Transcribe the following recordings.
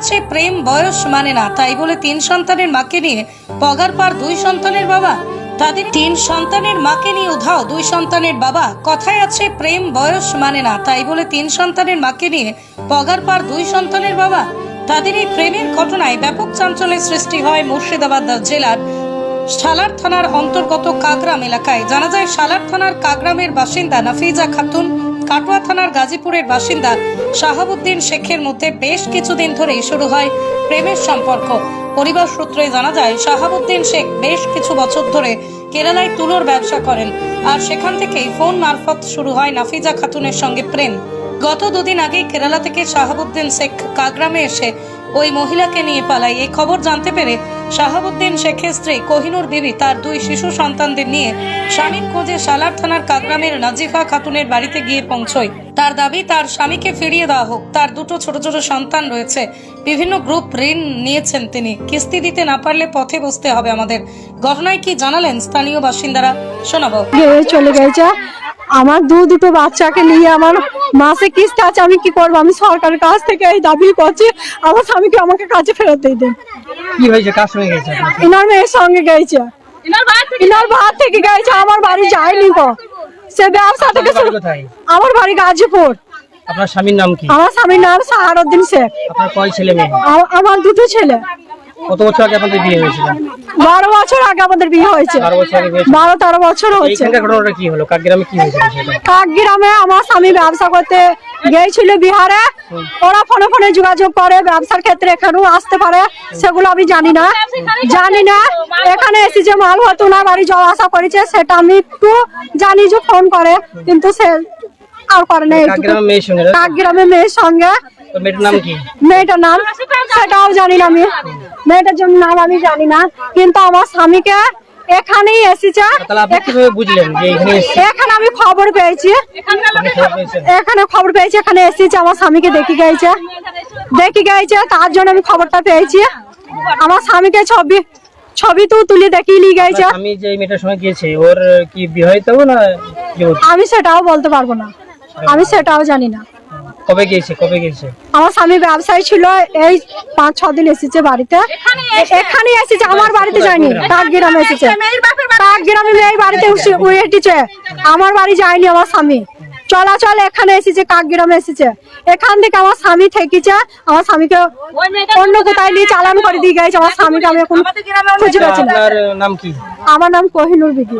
আছে প্রেম, বয়স মানে না। তাই বলে তিন সন্তানের মাকে নিয়ে পগার পার দুই সন্তানের বাবা। তাদের তিন সন্তানের মাকে নিয়ে উধাও দুই সন্তানের বাবা। কথায় আছে প্রেম, বয়স মানে না। তাই বলে তিন সন্তানের মাকে নিয়ে পগার পার দুই সন্তানের বাবা। তাদের এই প্রেমের ঘটনায় ব্যাপক চাঞ্চল্যের সৃষ্টি হয় মুর্শিদাবাদ জেলার সালার থানার অন্তর্গত কাগরাম এলাকায়। জানা যায়, সালার থানার কাগরামের বাসিন্দা নাফিজা খাতুন কাটোয়া থানার গাজীপুরের বাসিন্দা শাহাবুদ্দিন শেখের মধ্যে বেশ কিছুদিন ধরেই শুরু হয় প্রেমের সম্পর্ক। পরিবার সূত্রে জানা যায়, শাহাবুদ্দিন শেখ বেশ কিছু বছর ধরে কেরালায় তুলোর ব্যবসা করেন আর সেখান থেকেই ফোন মারফত শুরু হয় নাফিজা খাতুনের সঙ্গে প্রেম। গত দুদিন আগেই কেরালা থেকে শাহাবুদ্দিন শেখ কাগ্রামে এসে ওই মহিলাকে নিয়ে পালায় এই খবর জানতে পেরে শাহাবুদ্দিন শেখের স্ত্রী কোহিনুর বিবি তার দুই শিশু সন্তানদের নিয়ে স্বামীর খোঁজে সালার থানার কাগ্রামের নাজিফা খাতুনের বাড়িতে গিয়ে পৌঁছয়। তার দাবি, তার স্বামীকে ফিরিয়ে দেওয়া হোক। তার দুটো ছোট ছোট সন্তান রয়েছে। বিভিন্ন গ্রুপ ঋণ নিয়েছেন তিনি। কিস্তি দিতে না পারলে পথে বসতে হবে আমাদের। ঘটনায় কি জানালেন স্থানীয় বাসিন্দারা? শোনাবো। চলে গেছে? আমার দু দুটো বাচ্চাকে নিয়ে আমার মাসে কিস্তি আছে আমি কি করব? আমি সরকারের কাছ থেকে এই দাবি করছি আমার স্বামীকে আমাকে কাছে ফেরত দিয়ে দেন। কি হয়েছে? কার সঙ্গে গেছে? ইনার মেয়ের সঙ্গে গেছে। ইনার ভাত থেকে গেছে আমার বাড়ি যায়নি গো। সে ব্যবসা থেকে বাড়ি আমার বাড়ি গাজীপুর। আপনার স্বামীর নাম কি? আমার স্বামীর নাম সাহারুদ্দিন শেখ। আপনার কয় ছেলে মেয়ে? আমার দুটো ছেলে। কত বছর আগে আপনাদের বিয়ে হয়েছিল? বারো বছর আগে আমাদের বিয়ে হয়েছে। বারো তেরো বছর হচ্ছে কি হলো? কাক গ্রামে কি হয়েছিল সেটা? কাক গ্রামে আমার স্বামী ব্যবসা করতে গিয়েছিল বিহারে। ওরা ফোনে ফোনে যোগাযোগ করে ব্যবসার ক্ষেত্রে এখানেও আসতে পারে। সেগুলো আমি জানি না। জানি না। এখানে এসে যে মাল হতো না বাড়ি যাওয়া আসা করেছে সেটা আমি একটু জানি যে ফোন করে কিন্তু সে আর করে না কাক এইটুকু। গ্রামের মেয়ের সঙ্গে মেয়েটার নাম সেটাও জানি না আমি। মেয়েটার জন্য নাম আমি জানি না কিন্তু আমার স্বামীকে এখানেই এসেছে। এখানে আমি খবর পেয়েছি। এখানে খবর পেয়েছি এখানে এসেছে আমার স্বামীকে দেখি গেছে। দেখি গেছে তার জন্য আমি খবরটা পেয়েছি। আমার স্বামীকে ছবি ছবি তো তুলে দেখিয়ে নিয়ে গেছে। আমি যে মেয়েটার সঙ্গে গিয়েছে ওর কি বিবাহিত না আমি সেটাও বলতে পারব না। আমি সেটাও জানি না। কবে গিয়েছে? কবে গিয়েছে? আমার স্বামী ব্যবসায়ী ছিল এই পাঁচ ছ দিন এসেছে বাড়িতে। এখানে এসেছে আমার বাড়িতে যায়নি কাক গ্রামে এসেছে। কাক গ্রামে মেয়ের বাড়িতে উঠছে- আমার বাড়ি যায়নি আমার স্বামী। চলাচল এখানে এসেছে কাক গ্রামে এসেছে? এখান থেকে আমার স্বামী থেকেছে আমার স্বামীকে অন্য কোথায় নিয়ে চালান করে দিয়ে গেছে আমার স্বামীকে আমি এখন খুঁজে পাচ্ছি না। নাম কি? আমার নাম কোহিনুর বিবি।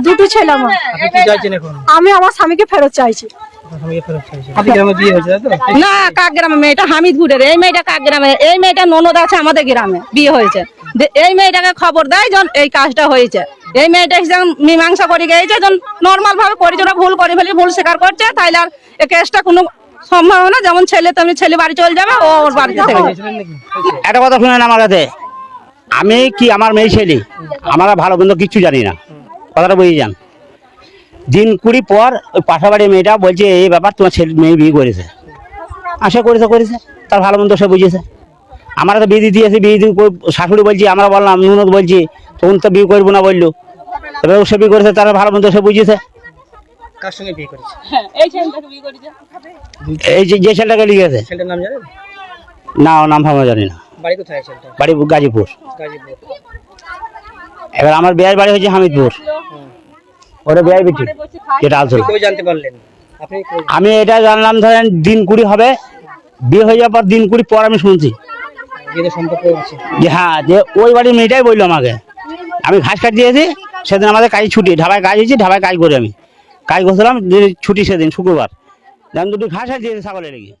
দুটো ছেলে আমার। আপনি কি চাইছেন এখন? আমি আমার স্বামীকে ফেরত চাইছি। না কাক গ্রামে? মেয়েটা হামিদপুরের এই মেয়েটা কাক গ্রামে? এই মেয়েটা ননদ আছে আমাদের গ্রামে বিয়ে হয়েছে। দে- এই মেয়েটাকে খবর দেয় যখন এই কাজটা হয়েছে। এই মেয়েটা যখন মীমাংসা করে গেছে যখন নর্মাল ভাবে পরিচয় ভুল করে ফেলে ভুল স্বীকার করছে তাইলে আর এই কেসটা কোনো সম্ভাবনা যেমন ছেলে তেমনি ছেলে বাড়ি চলে যাবে ও ওর বাড়িতে থেকে একটা কথা শুনেন আমার কাছে। আমি কি আমার মেয়ে ছেলে? আমরা ভালো কিন্তু কিচ্ছু জানি না। কথাটা বুঝে যান। দিন কুড়ি পর ওই পাশাবাড়ি মেয়েটা বলছে এই ব্যাপার তোমার ছেলে মেয়ে বিয়ে করেছে। আশা করেছে করেছে। তার ভালো মন্দ সে বুঝেছে। আমরা তো বিয়ে দিয়েছি বিয়ে দিয়ে শাশুড়ি বলছি আমরা বললাম নুনত বলছি তখন তো বিয়ে করব না বলল। এবার ও সে বিয়ে করেছে তার ভালো মন্দ সে বুঝেছে। কার সঙ্গে বিয়ে করেছে? এই যে যে ছেলেটাকে লিখেছে। ছেলেটার নাম জানেন? না ও নাম ফামা জানি না। বাড়ি কোথায় ছেলেটা? বাড়ি গাজীপুর। গাজীপুর। এবার আমার বিয়ের বাড়ি হচ্ছে হামিদপুর। ওটা বিয়ের বিটি যেটা আসল জানতে পারলেন আমি এটা জানলাম ধরেন দিন কুড়ি হবে। বিয়ে হয়ে যাওয়ার পর দিন কুড়ি পর আমি শুনছি। হ্যাঁ যে ওই বাড়ির মেয়েটাই বলল আমাকে। আমি ঘাস কাট দিয়েছি সেদিন আমাদের কাজ ছুটি ঢাবায় কাজ হয়েছি ঢাবায় কাজ করি আমি। কাজ করছিলাম ছুটি সেদিন শুক্রবার। যেমন দুটো ঘাস আর দিয়েছি ছাগলের লেগে।